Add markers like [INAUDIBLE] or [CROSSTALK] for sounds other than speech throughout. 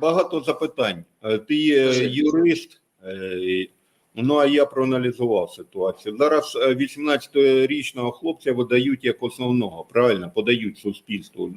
багато запитань. Е, Ти е, Кажи. юрист, е, ну а я проаналізував ситуацію. Зараз е, 18-річного хлопця видають як основного, правильно, подають суспільству.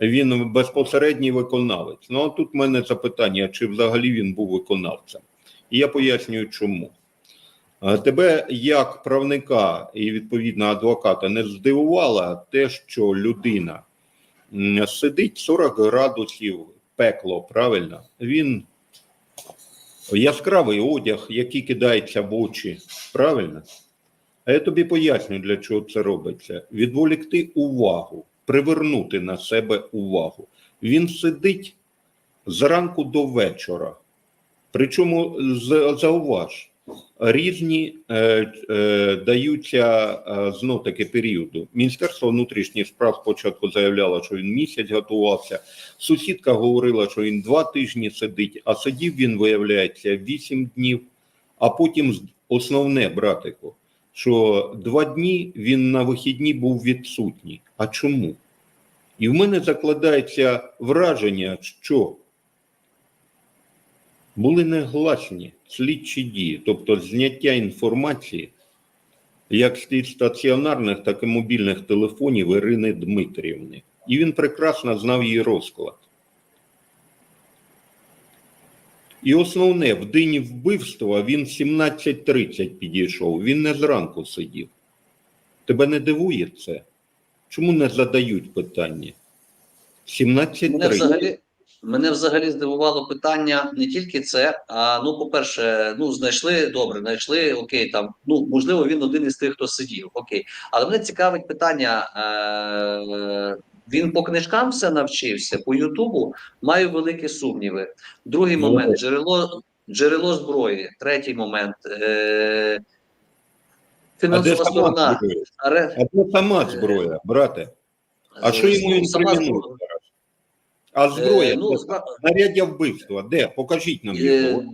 Він безпосередній виконавець. Ну а тут в мене запитання, чи взагалі він був виконавцем. І я пояснюю, чому. Е, Тебе як правника і відповідно адвоката не здивувало те, що людина сидить 40 градусів пекло, правильно? Він яскравий одяг, який кидається в очі, правильно? А я тобі поясню, для чого це робиться. Відволікти увагу, привернути на себе увагу. Він сидить зранку до вечора. Причому зауваж, різні е, е, даються е, знов таки періоду. Міністерство внутрішніх справ спочатку заявляло, що він місяць готувався. Сусідка говорила, що він два тижні сидить, а сидів він, виявляється, вісім днів. А потім основне, братику, що два дні він на вихідні був відсутній. А чому? І в мене закладається враження, що були негласні слідчі дії, тобто зняття інформації як з стаціонарних, так і мобільних телефонів Ірини Дмитрівни. І він прекрасно знав її розклад. І основне, в день вбивства він в 17.30 підійшов, він не зранку сидів. Тебе не дивує це? Чому не задають питання? Мене 17.30. мене взагалі здивувало питання не тільки це. А ну, по-перше, ну знайшли добре, знайшли окей, там ну можливо, він один із тих, хто сидів. Окей, але мене цікавить питання. Е- він по книжкам все навчився, по Ютубу маю великі сумніви. Другий Ну, момент джерело, джерело зброї. Третій момент. Е- фінансова сторона. А де сама зброя, брате? А що йому Ну, сама інкримінують зброя. зараз? А зброя, Е, ну, де? знаряддя вбивства, де? Покажіть нам Е.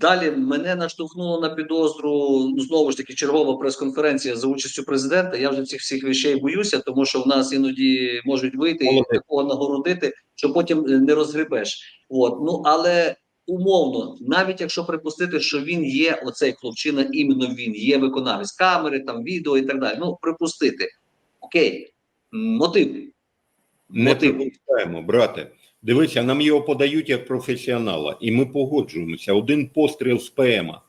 Далі мене наштовхнуло на підозру ну, знову ж таки чергова прес-конференція за участю президента. Я вже цих всіх речей боюся, тому що в нас іноді можуть вийти і такого нагородити, що потім е, не розгребеш. От ну але умовно, навіть якщо припустити, що він є оцей хлопчина, іменно він є виконавець камери, там відео і так далі. Ну припустити, окей, мотив. Не мотив. припускаємо, брате. Дивися, нам його подають як професіонала, і ми погоджуємося. Один постріл з ПМа.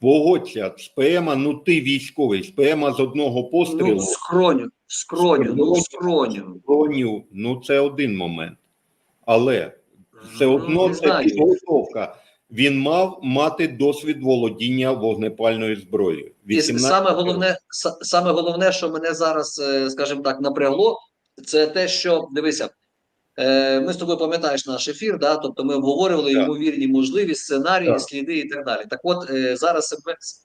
Погодься, з ПМа, ну ти військовий, з ПМа з одного пострілу. Ну, скроню, скроню, ну скроню. броню, ну це один момент. Але все одно Ну, це підготовка. Він мав мати досвід володіння вогнепальною зброєю. І саме головне, саме головне, що мене зараз, е, скажімо так, напрягло, це те, що дивися. е, Ми з тобою пам'ятаєш наш ефір, да? тобто ми обговорювали Так. ймовірні можливі сценарії, Так. сліди і так далі. Так от е, зараз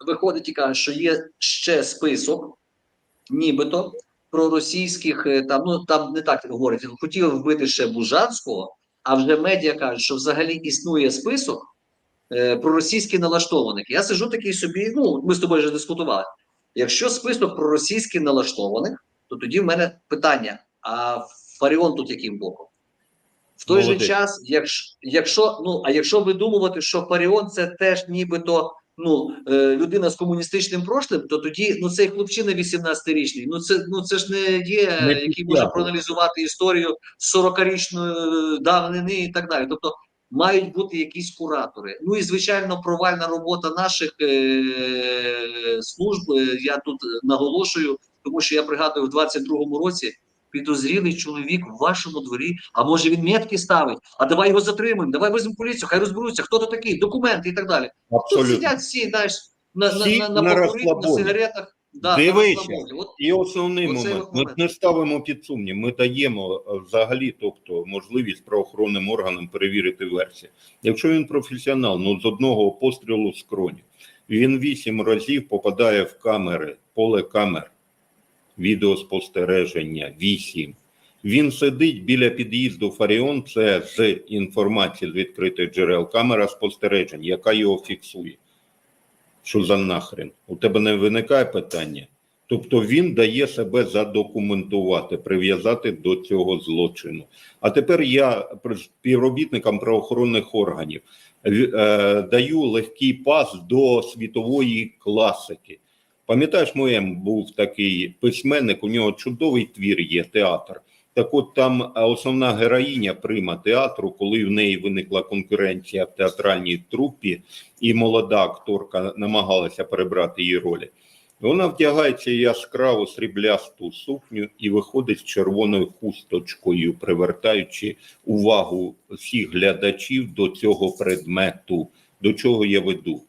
виходить і каже, що є ще список, нібито проросійських, е, там ну там не так говорять, хотіли вбити ще Бужанського, а вже медіа кажуть, що взагалі існує список е, проросійськи налаштованих. Я сижу такий собі. Ну ми з тобою вже дискутували. Якщо список проросійськи налаштованих, то тоді в мене питання: а Фаріон тут яким боком? В той Молодець. же час, якщо, якщо ну а якщо видумувати, що Фаріон це теж нібито ну е, людина з комуністичним прошлим, то тоді ну цей хлопчина 18-річний. Ну це ну це ж не є, Не який може проаналізувати історію 40-річної давнини і так далі. Тобто мають бути якісь куратори. Ну і звичайно, провальна робота наших е- служб. е, Я тут наголошую, тому що я пригадую в 22-му році. Підозрілий чоловік в вашому дворі, а може він метки ставить, а давай його затримаємо, давай візьмемо поліцію, хай розберуться, хто то такий, документи і так далі. Тут сидять всі, знаєш, на, на, на, на на, покурі, на сигаретах. Да, Дивися. От І основний Оцей момент. Ми не ставимо під сумнів. Ми даємо е, взагалі, тобто, можливість правоохоронним органам перевірити версію. Якщо він професіонал, ну з одного пострілу з кроні, він вісім разів попадає в камери, поле камер, відеоспостереження, вісім. Він сидить біля під'їзду Фаріон. Це з інформації з відкритих джерел камера спостережень, яка його фіксує. Що за нахрен? У тебе не виникає питання? Тобто він дає себе задокументувати, прив'язати до цього злочину. А тепер я співробітникам правоохоронних органів е, даю легкий пас до світової класики. Пам'ятаєш, моєм був такий письменник, у нього чудовий твір є театр. Так от там е, основна героїня прима театру, коли в неї виникла конкуренція в театральній трупі, і молода акторка намагалася перебрати її ролі. Вона вдягається яскраву сріблясту сукню і виходить з червоною хусточкою, привертаючи увагу всіх глядачів до цього предмету, до чого я веду.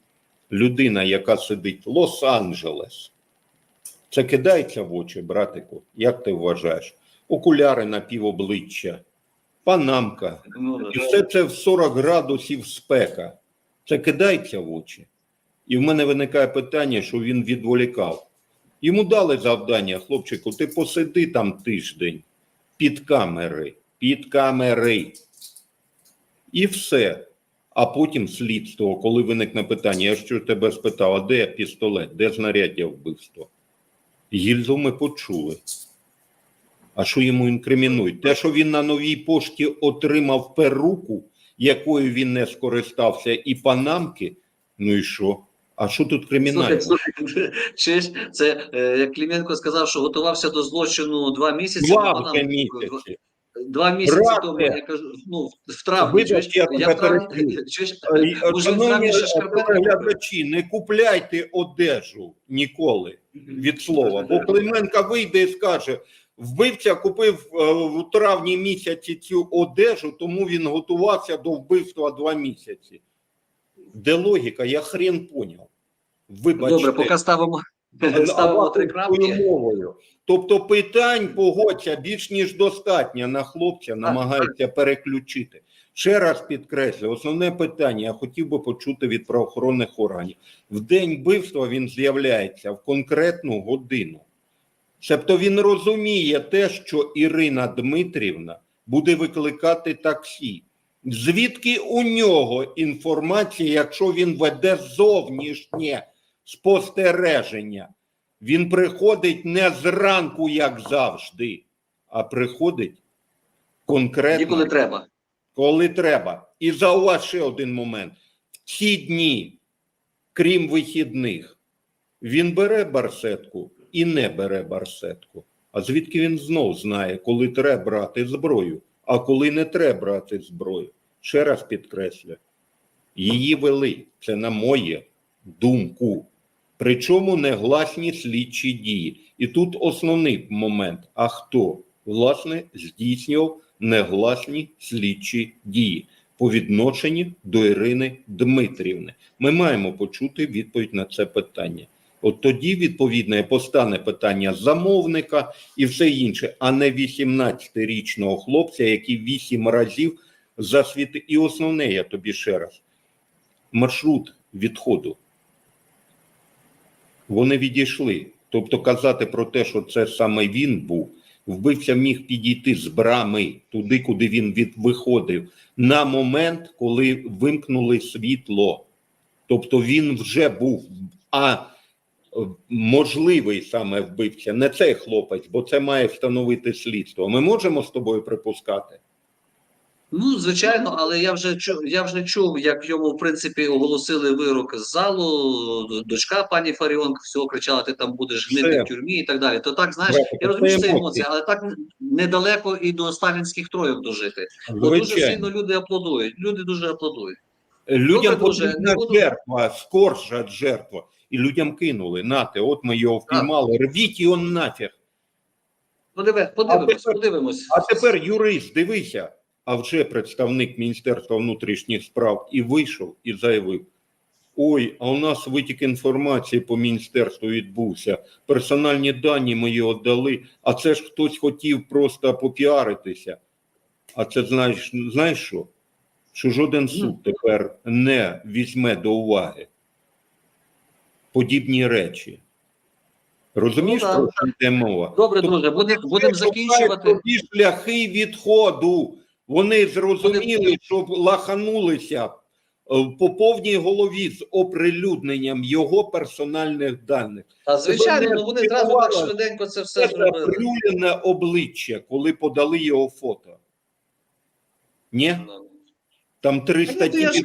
Людина, яка сидить в Лос-Анджелес, це кидається в очі, братику. Як ти вважаєш? Окуляри на півобличчя, панамка, Ну, і все це в 40 градусів спека. Це кидається в очі. І в мене виникає питання, що він відволікав. Йому дали завдання, хлопчику, ти посиди там тиждень під камери, під камери. І все. А потім слідство, коли виникне питання, я що тебе спитав, а де пістолет, де знаряддя вбивства? Гільзу ми почули. А що йому інкримінують? Те, що він на новій пошті отримав перуку, якою він не скористався, і панамки, ну і що? А що тут кримінально? Слухай, слухай, чи ж це е, як Клименко сказав, що готувався до злочину два місяці. Два місяці. Два місяці Брате! тому я кажу, ну в травні. Чуєш, я тебе в травні, [LAUGHS] чуєш, Е, може, в Шановні травні ще шкарпетки глядачі, не купляйте одежу ніколи від слова. Бо Клименка вийде і скаже: вбивця купив е, в травні місяці цю одежу, тому він готувався до вбивства два місяці. Де логіка? Я хрен поняв. Вибачте. Добре, поки ставимо, ставимо три крапки. мовою. Тобто питань погодься більш ніж достатньо на хлопця, намагаються переключити. Ще раз підкреслю, основне питання я хотів би почути від правоохоронних органів. В день вбивства він з'являється в конкретну годину. Тобто він розуміє те, що Ірина Дмитрівна буде викликати таксі. Звідки у нього інформація, якщо він веде зовнішнє спостереження? Він приходить не зранку, як завжди, а приходить конкретно, Ніколи треба. коли треба. І зауваж ще один момент: в ці дні, крім вихідних, він бере барсетку і не бере барсетку. А звідки він знов знає, коли треба брати зброю, а коли не треба брати зброю? Ще раз підкреслю, її вели. Це на моє думку. Причому негласні слідчі дії. І тут основний момент: а хто власне здійснював негласні слідчі дії по відношенню до Ірини Дмитрівни? Ми маємо почути відповідь на це питання. От тоді, відповідно, постане питання замовника і все інше, а не 18-річного хлопця, який вісім разів засвіти. І основне, я тобі ще раз: маршрут відходу. Вони відійшли. Тобто казати про те, що це саме він був, вбивця міг підійти з брами туди, куди він від виходив, на момент, коли вимкнули світло. Тобто він вже був, а можливий саме вбивця, не цей хлопець, бо це має встановити слідство. Ми можемо з тобою припускати. Ну, звичайно, але я вже чув, я вже чув, як йому в принципі оголосили вирок з залу. Дочка пані Фаріонка всього кричала: ти там будеш гнити в тюрмі і так далі. То так знаєш, я розумію, що це емоції. але так недалеко і до сталінських тройок дожити. Бо дуже сильно люди аплодують. Люди дуже аплодують. Людям дуже, не буду- жертва, скорша жертва. І людям кинули. Нате, от ми його впіймали, рвіть його нафіг. Подивимось, подивимось. А тепер юрист, дивися, а вже представник Міністерства внутрішніх справ і вийшов і заявив: ой, а у нас витік інформації по міністерству відбувся. Персональні дані ми його дали, а це ж хтось хотів просто попіаритися. А це знаєш, знаєш що? Що жоден суд тепер не візьме до уваги подібні речі. Розумієш, Ну, про що йде мова? Добре, Тобто друже, будемо будемо закінчувати. Тобі шляхи відходу. Вони зрозуміли, що лаханулися по повній голові з оприлюдненням його персональних даних. А звичайно, ну вони зразу так швиденько це все Це зробили. оприлюднене обличчя, коли подали його фото. Ні? Ну. Там три Ну, статті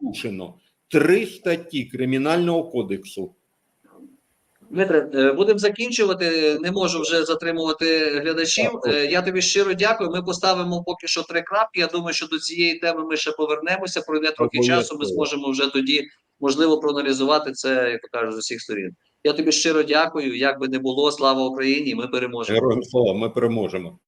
порушено. Три статті Кримінального кодексу. Дмитре, е, будемо закінчувати. Не можу вже затримувати глядачів. Е, Я тобі щиро дякую. Ми поставимо поки що три крапки. Я думаю, що до цієї теми ми ще повернемося. Пройде трохи часу. Ми зможемо вже тоді можливо проаналізувати це, як кажуть, з усіх сторін. Я тобі щиро дякую. Як би не було, слава Україні! Ми переможемо. Героям слава, ми переможемо.